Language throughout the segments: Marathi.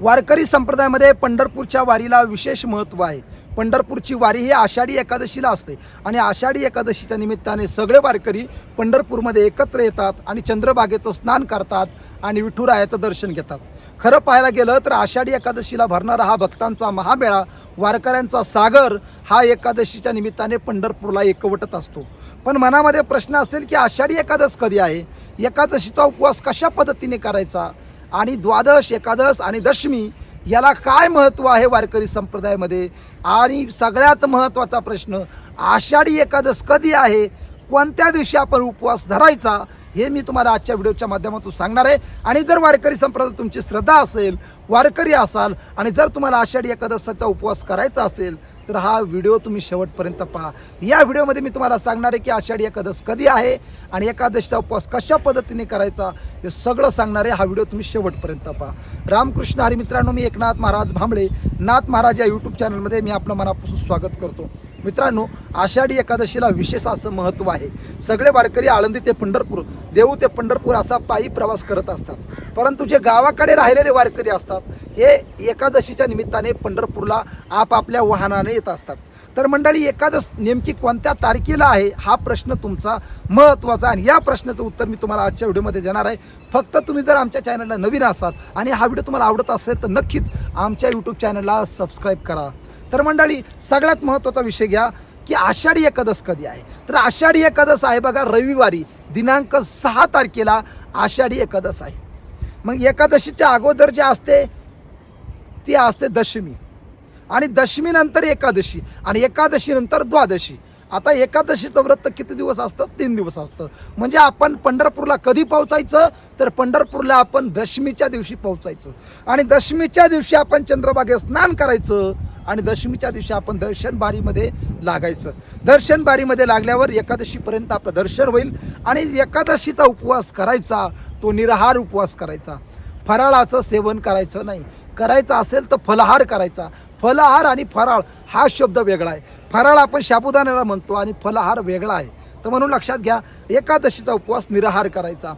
वारकरी संप्रदायामध्ये पंढरपूरच्या वारीला विशेष महत्त्व आहे. पंढरपूरची वारी ही आषाढी एकादशीला असते आणि आषाढी एकादशीच्या निमित्ताने सगळे वारकरी पंढरपूरमध्ये एकत्र येतात आणि चंद्रभागेचं स्नान करतात आणि विठुरायाचं दर्शन घेतात. खरं पाहायला गेलं तर आषाढी एकादशीला भरणारा हा भक्तांचा महामेळा वारकऱ्यांचा सागर हा एकादशीच्या निमित्ताने पंढरपूरला एकवटत असतो. पण मनामध्ये प्रश्न असेल की आषाढी एकादश कधी आहे? एकादशीचा उपवास कशा पद्धतीने करायचा? आणि द्वादश एकादश आणि दशमी याला काय महत्त्व आहे वारकरी संप्रदायामध्ये? आणि सगळ्यात महत्त्वाचा प्रश्न आषाढी एकादश कधी आहे? कोणत्या दिवशी आपण उपवास धरायचा? हे मी तुम्हाला आजच्या व्हिडिओच्या माध्यमातून सांगणार आहे. आणि जर वारकरी संप्रदायात तुमची श्रद्धा असेल वारकरी असाल आणि जर तुम्हाला आषाढी एकादशाचा उपवास करायचा असेल तर हा व्हिडिओ तुम्ही शेवटपर्यंत पहा. या व्हिडिओमध्ये मी तुम्हाला सांगणार आहे की आषाढी एकादश कधी आहे आणि एकादशीचा उपवास कशा पद्धतीने करायचा हे सगळं सांगणार आहे. हा व्हिडिओ तुम्ही शेवटपर्यंत पहा. रामकृष्ण हरी मित्रांनो मी एकनाथ महाराज भांबळे. नाथ महाराज या यूट्यूब चॅनलमध्ये मी आपलं मनापासून स्वागत करतो. मित्रांनो आषाढी एकादशीला विशेष असं महत्त्व आहे. सगळे वारकरी आळंदी ते पंढरपूर देऊ ते पंढरपूर असा पायी प्रवास करत असतात. परंतु जे गावाकडे राहिलेले वारकरी असतात हे एकादशीच्या निमित्ताने पंढरपूरला आपापल्या वाहनाने येत असतात. तर मंडळी एकादश नेमकी कोणत्या तारखेला आहे हा प्रश्न तुमचा महत्त्वाचा आणि या प्रश्नाचं उत्तर मी तुम्हाला आजच्या व्हिडिओमध्ये देणार आहे. फक्त तुम्ही जर आमच्या चॅनलला नवीन असाल आणि हा व्हिडिओ तुम्हाला आवडत असेल तर नक्कीच आमच्या यूट्यूब चॅनलला सबस्क्राईब करा. तर मंडळी सगळ्यात महत्त्वाचा विषय घ्या. की आषाढी एकादश कधी आहे? तर आषाढी एकादश आहे बघा रविवारी दिनांक सहा तारखेला आषाढी एकादश आहे. मग एकादशीच्या अगोदर जे असते ती असते दशमी. आणि दशमीनंतर एकादशी आणि एकादशीनंतर द्वादशी. आता एकादशीचं व्रत किती दिवस असतं? तीन दिवस असतं. म्हणजे आपण पंढरपूरला कधी पोहोचायचं? तर पंढरपूरला आपण दशमीच्या दिवशी पोहोचायचं. आणि दशमीच्या दिवशी आपण चंद्रभागे स्नान करायचं. आणि दशमीच्या दिवशी आपण दर्शनबारीमध्ये लागायचं. दर्शनबारीमध्ये लागल्यावर एकादशीपर्यंत आपलं दर्शन होईल आणि एकादशीचा उपवास करायचा तो निराहार उपवास करायचा. फराळाचं सेवन करायचं नाही. करायचं असेल तर फलाहार करायचा. फलाहार आणि फराळ हा शब्द वेगळा आहे. फराळ आपण शाबुदाण्याला म्हणतो आणि फलाहार वेगळा आहे. तर म्हणून लक्षात घ्या एकादशीचा उपवास निराहार करायचा.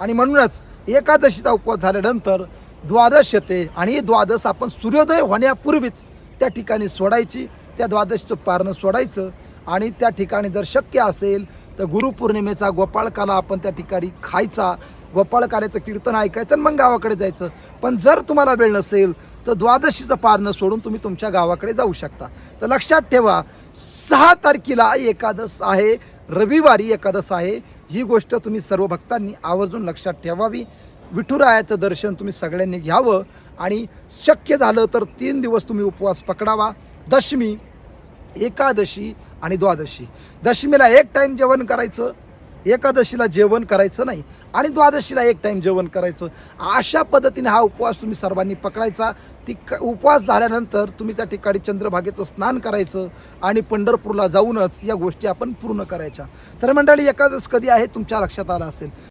आणि म्हणूनच एकादशीचा उपवास झाल्यानंतर द्वादश येते आणि द्वादश आपण सूर्योदय होण्यापूर्वीच त्या ठिकाणी सोडायची त्या द्वादशचं पारणं सोडायचं. आणि त्या ठिकाणी जर शक्य असेल तर गुरुपौर्णिमेचा गोपाळकाला आपण त्या ठिकाणी खायचा गोपाळकाल्याचं कीर्तन ऐकायचं आणि मग गावाकडे जायचं. पण जर तुम्हाला वेळ नसेल तर द्वादशीचं पारणं सोडून तुम्ही तुमच्या गावाकडे जाऊ शकता. तर लक्षात ठेवा सहा तारखेला एकादश आहे रविवारी एकादश आहे. ही गोष्ट तुम्ही सर्व भक्तांनी आवर्जून लक्षात ठेवावी. विठुरायाचं दर्शन तुम्ही सगळ्यांनी घ्यावं. आणि शक्य झालं तर तीन दिवस तुम्ही उपवास पकडावा. दशमी एकादशी आणि द्वादशी. दशमीला एक टाईम जेवण करायचं एकादशीला जेवण करायचं नाही. आणि द्वादशीला एक टाईम जेवण करायचं. अशा पद्धतीने हा उपवास तुम्ही सर्वांनी पकडायचा. ती क उपवास झाल्यानंतर तुम्ही त्या ठिकाणी चंद्रभागेचं स्नान करायचं आणि पंढरपूरला जाऊनच या गोष्टी आपण पूर्ण करायच्या. तर मंडळी एकादश कधी आहे तुमच्या लक्षात आलं असेल?